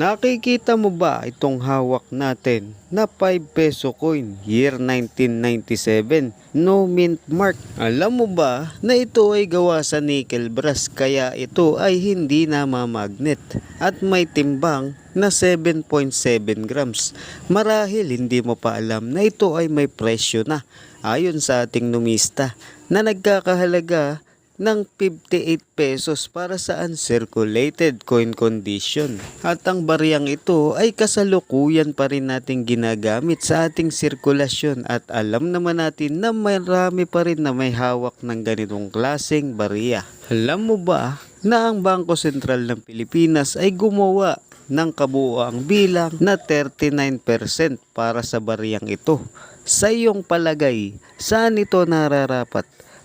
Nakikita mo ba itong hawak natin na 5 peso coin year 1997 no mint mark? Alam mo ba na ito ay gawa sa nickel brass kaya ito ay hindi namamagnet at may timbang na 7.7 grams. Marahil hindi mo pa alam na ito ay may presyo na ayon sa ating numista na nagkakahalaga ng 58 pesos para sa uncirculated coin condition. At ang bariyang ito ay kasalukuyan pa rin nating ginagamit sa ating sirkulasyon at alam naman natin na marami pa rin na may hawak ng ganitong klaseng bariya. Alam mo ba na ang Bangko Sentral ng Pilipinas ay gumawa ng kabuoang bilang na 39% para sa bariyang ito. Sa iyong palagay, saan ito nararapat?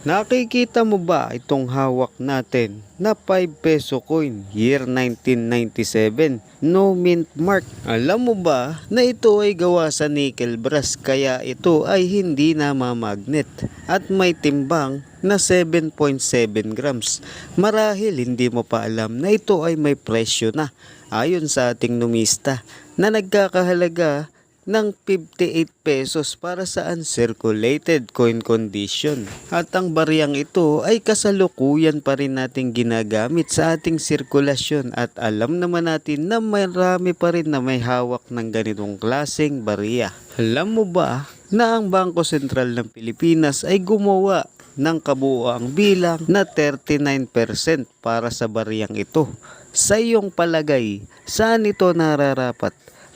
Nakikita mo ba itong hawak natin na 5 peso coin year 1997 no mint mark? Alam mo ba na ito ay gawa sa nickel brass kaya ito ay hindi namamagnet at may timbang na 7.7 grams. Marahil hindi mo pa alam na ito ay may presyo na ayon sa ating numista na nagkakahalaga ng 58 pesos para sa uncirculated coin condition. At ang bariyang ito ay kasalukuyan pa rin nating ginagamit sa ating sirkulasyon at alam naman natin na marami pa rin na may hawak ng ganitong klaseng bariya. Alam mo ba na ang Bangko Sentral ng Pilipinas ay gumawa ng kabuoang bilang na 39% para sa bariyang ito. Sa iyong palagay, saan ito nararapat?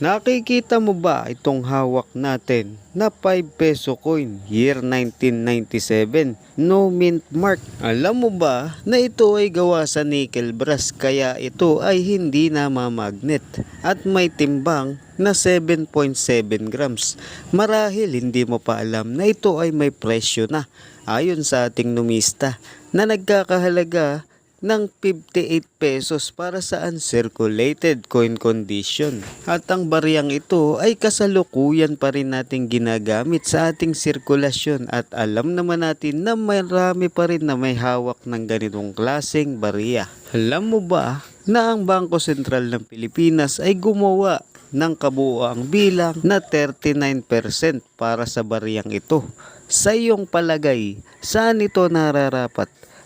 Nakikita mo ba itong hawak natin na 5 peso coin year 1997 no mint mark? Alam mo ba na ito ay gawa sa nickel brass kaya ito ay hindi namamagnet at may timbang na 7.7 grams. Marahil hindi mo pa alam na ito ay may presyo na ayon sa ating numista na nagkakahalaga ng 58 pesos para sa uncirculated coin condition. At ang bariyang ito ay kasalukuyan pa rin nating ginagamit sa ating sirkulasyon at alam naman natin na marami pa rin na may hawak ng ganitong klaseng bariya. Alam mo ba na ang Bangko Sentral ng Pilipinas ay gumawa ng kabuoang bilang na 39% para sa bariyang ito. Sa iyong palagay, saan ito nararapat?